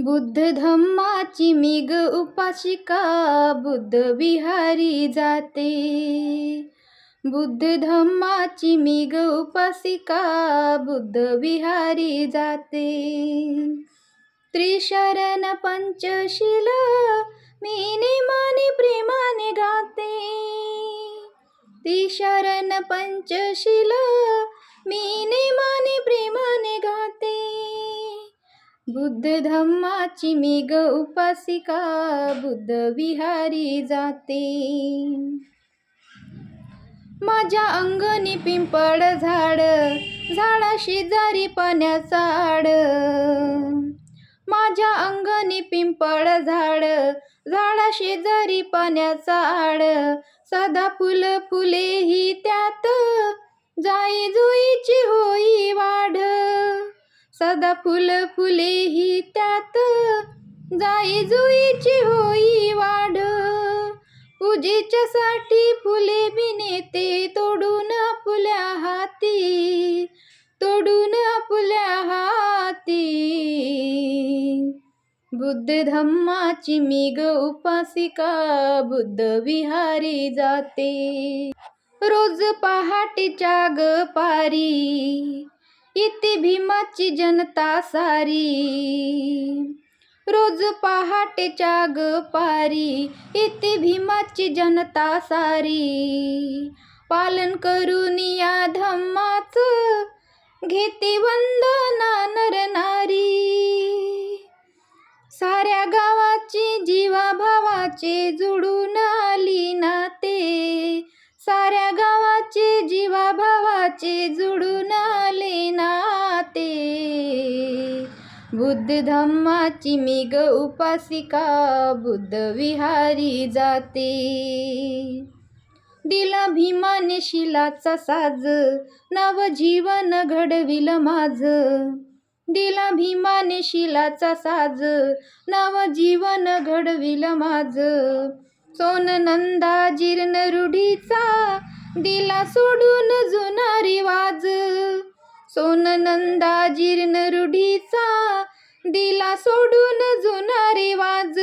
बुद्ध धम्माची मिग उपासिका बुद्ध विहारी जाते. बुद्ध धम्माची मिग उपासिका बुद्ध विहारी जाते. त्रिशरण पंचशील मी माने प्रेमाने गाते. त्रिशरण पंचशील मी माने प्रेमाने बुद्ध धम्माची मी ग उपासिका बुद्ध विहारी जाते. माझ्या अंगणी पिंपळ झाड झाडा शेजारी पाण्याचा आड माझ्या अंगणी पिंपळ झाड झाडा शेजारी पाण्याचा आड सदा फुल फुले ही त्यात जाई जुईची होई वाढ. सदा फुल फुले ही त्यात. जाई जुईची होई वाढ. पूजेच्या साठी फुले नेते. तोडून आपुल्या हाती. तोडून आपुल्या हाती. बुद्ध धम्माची मी ग उपासिका. बुद्ध विहारी जाते. रोज पहाटेच्या ग पारी इथे भीमाची जनता सारी. रोज पहाटेच्या चाग पारी इथे भीमाची जनता सारी. पालन करून या धम्माच घेते वंदना नर नारी. साऱ्या गावाची जीवा भावाचे जुडून आली नाते. साऱ्या गावाचे जीवा भावाचे जुडून आले नाते. बुद्ध धम्माची मी ग उपासिका बुद्ध विहारी जाते. दिला भीमाने शिलाचा साज नव जीवन घडविल माझ दिला भीमाने शिलाचा साज नव जीवन घडविल माझ सोन नंदा जीर्ण रूढीचा दिला सोडून जुना रिवाज सोन नंदा जीर्ण रूढीचा दिला सोडून जुना रिवाज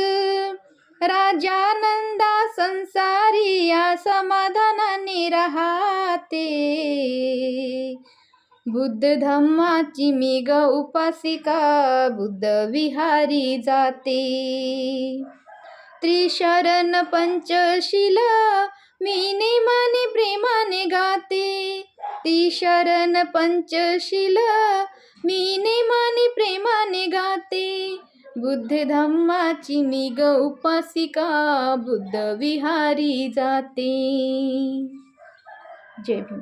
राजानंदा संसारी या समाधानाने राहते. बुद्ध धम्माची मी ग उपासिका बुद्ध विहारी जाते. त्रिशरण पंचशील मीने माने प्रेमाने गाते. त्रिशरण पंचशील मीने माने प्रेमाने गाते. बुद्ध धम्माची मी ग उपासिका बुद्ध विहारी जाते. जय भीम.